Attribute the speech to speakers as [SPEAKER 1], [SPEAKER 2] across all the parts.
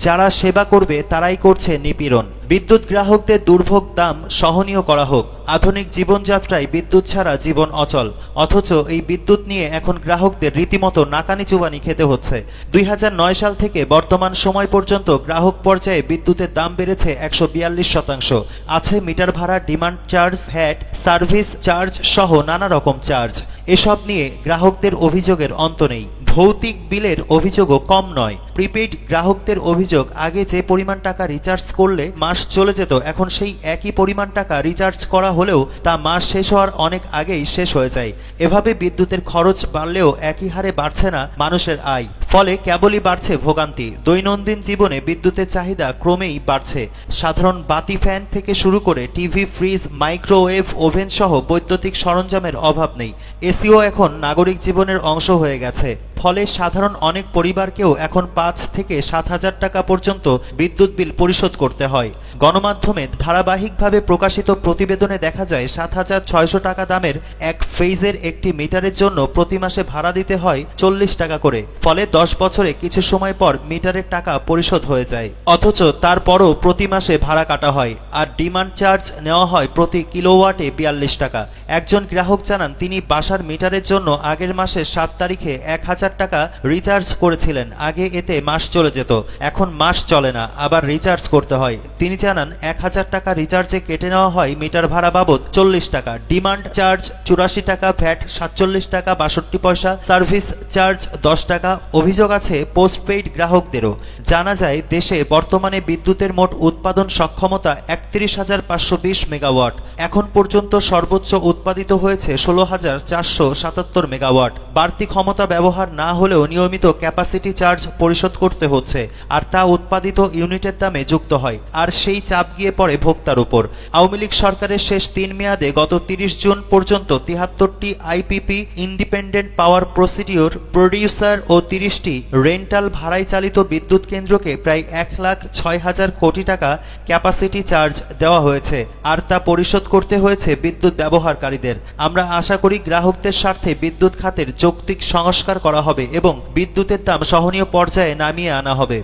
[SPEAKER 1] যারা সেবা করবে, তারাই করছে নিপীড়ন। বিদ্যুৎ গ্রাহকদের দুর্ভোগ দাম সহনীয় করা হোক। আধুনিক জীবনযাত্রায় বিদ্যুৎ ছাড়া জীবন অচল। অথচ এই বিদ্যুৎ নিয়ে এখন গ্রাহকদের রীতিমতো নাকানি চুবানি খেতে হচ্ছে। দুই হাজার নয় সাল থেকে বর্তমান সময় পর্যন্ত গ্রাহক পর্যায়ে বিদ্যুতের দাম বেড়েছে একশো বিয়াল্লিশ শতাংশ। আছে মিটার ভাড়া, ডিমান্ড চার্জ, হ্যাট, সার্ভিস চার্জ সহ নানা রকম চার্জ। এসব নিয়ে গ্রাহকদের অভিযোগের অন্ত নেই। ভৌতিক বিলের অভিযোগও কম নয়। প্রিপেইড গ্রাহকদের অভিযোগ, আগে যে পরিমাণ টাকা রিচার্জ করলে মাস চলে যেত, এখন সেই একই পরিমাণ টাকা রিচার্জ করা হলেও তা মাস শেষ হওয়ার অনেক আগেই শেষ হয়ে যায়। এভাবে বিদ্যুতের খরচ বাড়লেও একই হারে বাড়ছে না মানুষের আয়। ফলে কেবলই বাড়ছে ভোগান্তি। দৈনন্দিন জীবনে বিদ্যুতের চাহিদা ক্রমেই বাড়ছে। সাধারণ বাতি ফ্যান থেকে শুরু করে টিভি, ফ্রিজ, মাইক্রোওয়েভ ওভেন সহ বৈদ্যুতিক সরঞ্জামের অভাব নেই। এসিও এখন নাগরিক জীবনের অংশ হয়ে গেছে। ফলে সাধারণ অনেক পরিবারকেও এখন পাঁচ থেকে সাত হাজার টাকা পর্যন্ত বিদ্যুৎ বিল পরিশোধ করতে হয়। গণমাধ্যমে ধারাবাহিকভাবে প্রকাশিত প্রতিবেদনে দেখা যায়, সাত হাজার ছয়শো টাকা দামের এক ফেজের একটি মিটারের জন্য প্রতি মাসে ভাড়া দিতে হয় চল্লিশ টাকা করে। ফলে দশ বছরে কিছু সময় পর মিটারের টাকা পরিশোধ হয়ে যায়। অথচ তারপরও প্রতি মাসে ভাড়া কাটা হয়, আর ডিমান্ড চার্জ নেওয়া হয় প্রতি কিলোওয়াটে বিয়াল্লিশ টাকা। একজন গ্রাহক জানান, তিনি বাসার মিটারের জন্য আগের মাসের সাত তারিখে এক হাজার টাকা রিচার্জ করেছিলেন। আগে এতে মাস চলে যেত, এখন মাস চলে না, আবার রিচার্জ করতে হয়। তিনি জানান, এক হাজার টাকা রিচার্জে কেটে নেওয়া হয় মিটার ভাড়া বাবদ চল্লিশ টাকা, ডিমান্ড চার্জ চুরাশি টাকা ভ্যাট সাতচল্লিশ টাকা, বাষট্টি পয়সা, সার্ভিস চার্জ দশ টাকা অভিযোগ আছে পোস্টপেইড গ্রাহকদেরও। জানা যায়, দেশে বর্তমানে বিদ্যুতের মোট উৎপাদন সক্ষমতা একত্রিশ হাজার পাঁচশো বিশ মেগাওয়াট। এখন পর্যন্ত সর্বোচ্চ উৎপাদিত হয়েছে ষোলো হাজার চারশো সাতাত্তর মেগাওয়াট। বাড়তি ক্ষমতা ব্যবহার না হলেও নিয়মিত ক্যাপাসিটি চার্জ পরিশোধ করতে হচ্ছে, আর তা উৎপাদিত ইউনিটের দামে যুক্ত হয়, আর সেই চাপ গিয়ে পড়ে ভোক্তার উপর। আওয়ামী লীগ সরকারের শেষ তিন মেয়াদে গত তিরিশ জুন পর্যন্ত তিহাত্তরটি IPP independent power procedure producer ও তিরিশটি রেন্টাল ভাড়ায় চালিত বিদ্যুৎ কেন্দ্রকে প্রায় এক লাখ ছয় হাজার কোটি টাকা ক্যাপাসিটি চার্জ দেওয়া হয়েছে, আর তা পরিশোধ করতে হয়েছে বিদ্যুৎ ব্যবহারকারীদের। আমরা আশা করি গ্রাহকদের স্বার্থে বিদ্যুৎ খাতের যৌক্তিক সংস্কার করা হবে এবং বিদ্যুতের দাম সহনীয় পর্যায়ে নামিয়ে আনা হবে।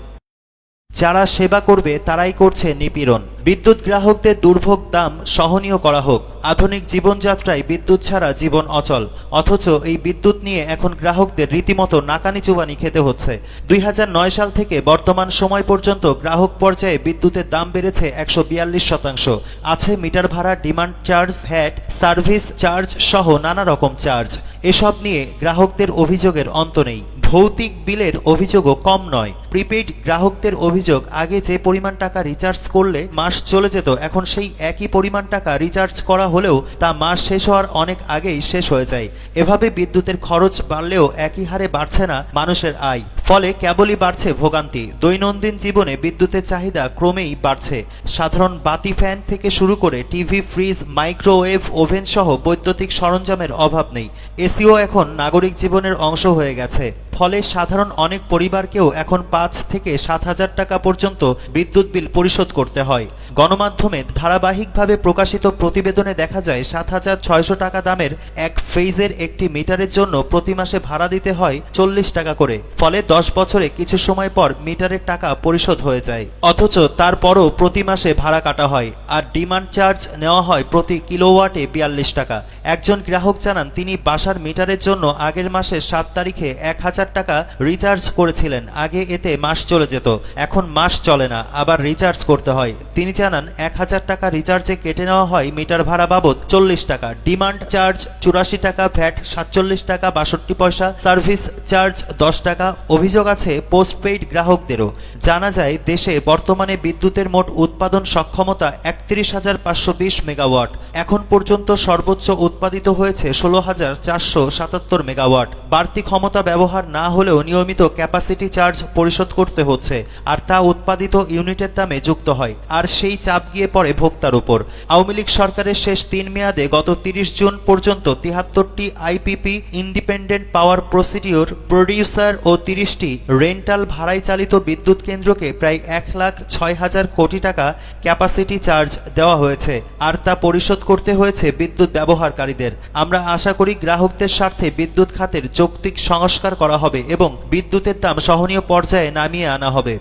[SPEAKER 1] যারা সেবা করবে তারাই করছে নিপীড়ন। বিদ্যুৎ গ্রাহকদের দুর্ভোগ দাম সহনীয় করা হোক। আধুনিক জীবনযাত্রায় বিদ্যুৎ ছাড়া জীবন অচল, অথচ এই বিদ্যুৎ নিয়ে এখন গ্রাহকদের রীতিমতো নাকানি চুবানি খেতে হচ্ছে। দুই হাজার নয় সাল থেকে বর্তমান সময় পর্যন্ত গ্রাহক পর্যায়ে বিদ্যুতের দাম বেড়েছে একশো বিয়াল্লিশ শতাংশ। আছে মিটার ভাড়া, ডিমান্ড চার্জ, হ্যাট, সার্ভিস চার্জ সহ নানা রকম চার্জ। এসব নিয়ে গ্রাহকদের অভিযোগের অন্ত নেই। ভৌতিক বিলের অভিযোগও কম নয়। প্রিপেইড গ্রাহকদের অভিযোগ, আগে যে পরিমাণ টাকা রিচার্জ করলে মাস চলে যেত, এখন সেই একই পরিমাণ টাকা রিচার্জ করা হলেও তা মাস শেষ হওয়ার অনেক আগেই শেষ হয়ে যায়। এভাবে বিদ্যুতের খরচ বাড়লেও একই হারে বাড়ছে না মানুষের আয়। ফলে কেবলই বাড়ছে ভোগান্তি। দৈনন্দিন জীবনে বিদ্যুতের চাহিদা ক্রমেই বাড়ছে। সাধারণ বাতি ফ্যান থেকে শুরু করে টিভি, ফ্রিজ, মাইক্রোওয়েভ, ওভেন সহ বৈদ্যুতিক সরঞ্জামের অভাব নেই। এসিও এখন নাগরিক জীবনের অংশ হয়ে গেছে। ফলে সাধারণ অনেক পরিবারকেও এখন পাঁচ থেকে সাত হাজার টাকা পর্যন্ত বিদ্যুৎ বিল পরিশোধ করতে হয়। গণমাধ্যমে ধারাবাহিকভাবে প্রকাশিত প্রতিবেদনে দেখা যায়, সাত হাজার ছয়শো টাকা দামের এক ফেজের একটি মিটারের জন্য প্রতি মাসে ভাড়া দিতে হয় চল্লিশ টাকা করে। ফলে দশ বছরে কিছু সময় পর মিটারের টাকা পরিশোধ হয়ে যায়। অথচ তারপরও প্রতি মাসে ভাড়া কাটা হয় আর ডিমান্ড চার্জ নেওয়া হয় প্রতি কিলোওয়াটে বিয়াল্লিশ টাকা। একজন গ্রাহক জানান, তিনি বাসার মিটারের জন্য আগের মাসের সাত তারিখে এক হাজার টাকা রিচার্জ করেছিলেন। আগে এতে মাস চলে যেত। এখন মাস চলে না, আবার রিচার্জ করতে হয়। তিনি জানান, এক হাজার টাকা রিচার্জে কেটে নেওয়া হয় মিটার ভাড়া বাবদ চল্লিশ টাকা। ডিমান্ড চার্জ চুরাশি টাকা ভ্যাট সাতচল্লিশ টাকা, বাষট্টি পয়সা সার্ভিস চার্জ দশ টাকা। অভিযোগ আছে পোস্টপেইড গ্রাহকদেরও। জানা যায়, দেশে বর্তমানে বিদ্যুতের মোট উৎপাদন সক্ষমতা একত্রিশ হাজার পাঁচশো বিশ মেগাওয়াট। এখন পর্যন্ত সর্বোচ্চ উৎপাদিত হয়েছে ষোলো হাজার চারশো সাতাত্তর মেগাওয়াট। বাড়তি ক্ষমতা ব্যবহার না হলেও নিয়মিত ক্যাপাসিটি চার্জ পরিশোধ করতে হচ্ছে, আর তা উৎপাদিত ইউনিটের দামে যুক্ত হয়, আর সেই চাপ গিয়ে পড়ে ভোক্তার উপর। আওয়ামী লীগ সরকারের শেষ তিন মেয়াদে গত তিরিশ জুন পর্যন্ত তিহাত্তরটি IPP independent power procedure, producer ও তিরিশটি রেন্টাল ভাড়ায় চালিত বিদ্যুৎ কেন্দ্রকে প্রায় এক লাখ ছয় হাজার কোটি টাকা ক্যাপাসিটি চার্জ দেওয়া হয়েছে, আর তা পরিশোধ করতে হয়েছে বিদ্যুৎ ব্যবহারকারীদের। আমরা আশা করি গ্রাহকদের স্বার্থে বিদ্যুৎ খাতের যৌক্তিক সংস্কার করা হবে এবং বিদ্যুতের দাম সহনীয় পর্যায়ে নামিয়ে আনা হবে।